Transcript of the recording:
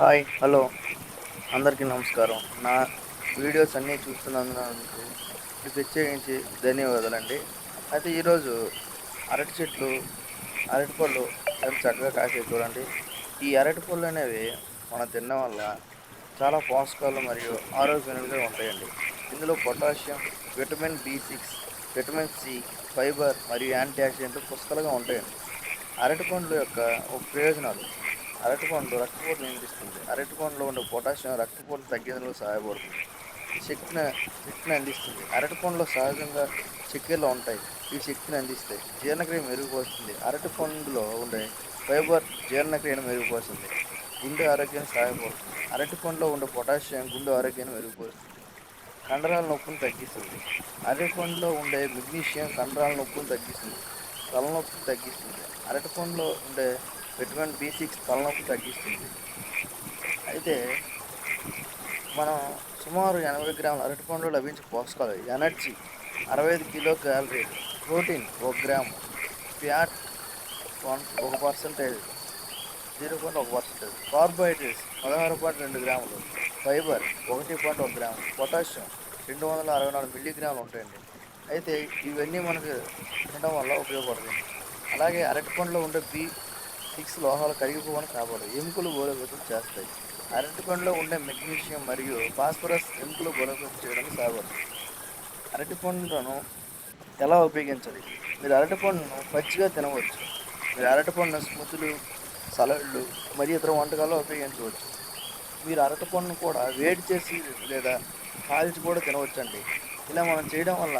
Hi hello. అందరికీ నమస్కారం. నా వీడియోస్ అన్నీ చూస్తున్నందుకు ప్రత్యేకించి ధన్యవాదాలండి. అయితే ఈరోజు అరటి చెట్లు అరటిపళ్ళు ఎంత చక్కగా కాసే చూడండి. ఈ అరటిపళ్ళు అనేవి మనం తినడం వల్ల చాలా పోషకాలు మరియు ఆరోగ్యంగా ఉంటాయండి. ఇందులో potassium vitamin B six vitamin C fibre మరియు యాంటీ ఆక్సిడెంట్ పుష్కలుగా ఉంటాయండి. అరటిపండ్ల యొక్క ప్రయోజనాలు అరటిపండు రక్తపోటు నియంత్రిస్తుంది అరటిపండులో ఉండే పొటాషియం రక్తపోటు తగ్గించడంలో సహాయపడుతుంది. శక్తిని శక్తిని అందిస్తుంది. అరటిపండులో సహజంగా చక్కెరలు ఉంటాయి. ఈ శక్తిని అందిస్తాయి. జీర్ణక్రియ మెరుగుపరుస్తుంది. అరటిపండులో ఉండే ఫైబర్ జీర్ణక్రియను మెరుగుపరుస్తుంది. గుండె ఆరోగ్యాన్ని సహాయపడుతుంది. అరటిపండులో ఉండే పొటాషియం గుండె ఆరోగ్యాన్ని మెరుగుపరుస్తుంది. కండరాల నొప్పును తగ్గిస్తుంది. అరటిపండులో ఉండే మెగ్నీషియం కండరాల నొప్పును తగ్గిస్తుంది. తలనొప్పిని తగ్గిస్తుంది. అరటిపండులో ఉండే విటమిన్ బి సిక్స్ తలనొప్పి తగ్గిస్తుంది. అయితే మనం సుమారు ఎనభై గ్రాముల అరటిపండు లభించే పోషకాలు ఎనర్జీ అరవై ఐదు కిలో క్యాలరీలు ప్రోటీన్ ఒక గ్రాము ఫ్యాట్ వన్ ఒక పర్సెంటేజ్ జీరో పాయింట్ ఒక పర్సెంటేజ్ కార్బోహైడ్రేట్స్ పదహారు పాయింట్ రెండు గ్రాములు ఫైబర్ ఒకటి పాయింట్ ఒక గ్రాము పొటాషియం రెండు వందల అరవై నాలుగు మిల్లీగ్రాములు ఉంటాయండి. అయితే ఇవన్నీ మనకు తినడం వల్ల ఉపయోగపడుతుంది అలాగే అరటిపండులో ఉండే బి సిక్స్ లోహాలు కరిగిపోవని కాపాడు ఎముకలు బలోపేతం చేస్తాయి. అరటిపండులో ఉండే మెగ్నీషియం మరియు ఫాస్ఫరస్ ఎముకలు బలోపేతం చేయడానికి సహాయపడుతుంది అరటిపండును ఎలా ఉపయోగించాలి? మీరు అరటిపండును పచ్చిగా తినవచ్చు. మీరు అరటిపండును స్మృతులు సలాడ్లు మరియు ఇతర వంటకాల్లో ఉపయోగించవచ్చు. మీరు అరటిపండును కూడా వేడి చేసి లేదా కాల్చి కూడా తినవచ్చండి. ఇలా మనం చేయడం వల్ల